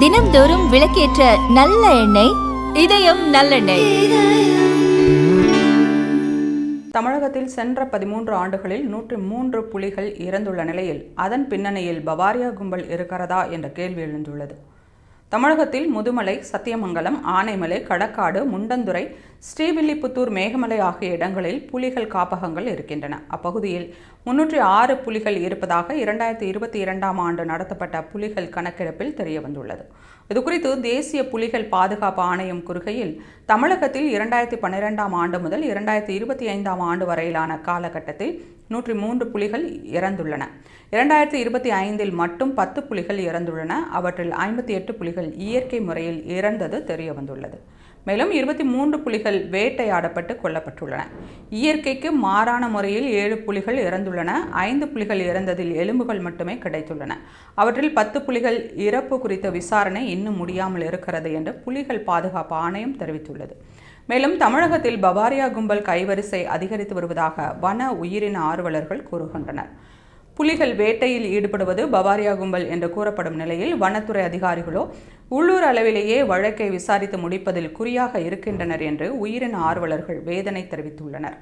தினம்தோறும் விளக்கேற்ற நல்ல எண்ணெய் இதயம் நல்லெண்ணெய். தமிழகத்தில் சென்ற பதிமூன்று ஆண்டுகளில் நூற்றி மூன்று புலிகள் இறந்துள்ள நிலையில் அதன் பின்னணியில் பவாரியா கும்பல் இருக்கிறதா என்ற கேள்வி எழுந்துள்ளது. தமிழகத்தில் முதுமலை சத்தியமங்கலம் ஆனைமலை கடக்காடு முண்டந்துறை ஸ்ரீவில்லிபுத்தூர் மேகமலை ஆகிய இடங்களில் புலிகள் காப்பகங்கள் இருக்கின்றன. அப்பகுதியில் முன்னூற்றி ஆறு புலிகள் இருப்பதாக இரண்டாயிரத்தி இருபத்தி இரண்டாம் ஆண்டு நடத்தப்பட்ட புலிகள் கணக்கெடுப்பில் தெரியவந்துள்ளது இதுகுறித்து தேசிய புலிகள் பாதுகாப்பு ஆணையம் கூறுகையில் தமிழகத்தில் இரண்டாயிரத்தி பன்னிரெண்டாம் ஆண்டு முதல் இரண்டாயிரத்தி இருபத்தி ஐந்தாம் ஆண்டு வரையிலான காலகட்டத்தில் நூற்றி மூன்று புலிகள் இறந்துள்ளன. இரண்டாயிரத்தி இருபத்தி ஐந்தில் மட்டும் பத்து புலிகள் இறந்துள்ளன. அவற்றில் ஐம்பத்தி எட்டு புலிகள் இயற்கை முறையில் இறந்தது தெரிய வந்துள்ளது. மேலும் இருபத்தி மூன்று புலிகள் வேட்டையாடப்பட்டு கொல்லப்பட்டுள்ளன. இயற்கைக்கு மாறான முறையில் ஏழு புலிகள் இறந்துள்ளன. ஐந்து புலிகள் இறந்ததில் எலும்புகள் மட்டுமே கிடைத்துள்ளன. அவற்றில் பத்து புலிகள் இறப்பு குறித்த விசாரணை இன்னும் முடியாமல் இருக்கிறது என்று புலிகள் பாதுகாப்பு ஆணையம் தெரிவித்துள்ளது. மேலும் தமிழகத்தில் பவாரியா கும்பல் கைவரிசை அதிகரித்து வருவதாக வன உயிரின ஆர்வலர்கள் கூறுகின்றனர். புலிகள் வேட்டையில் ஈடுபடுவது பவாரியா கும்பல் என்று கூறப்படும் நிலையில் வனத்துறை அதிகாரிகளோ உள்ளூர் அளவிலேயே வழக்கை விசாரித்து முடிப்பதில் குறியாக இருக்கின்றனர் என்று உயிரின ஆர்வலர்கள் வேதனை தெரிவித்துள்ளனர்.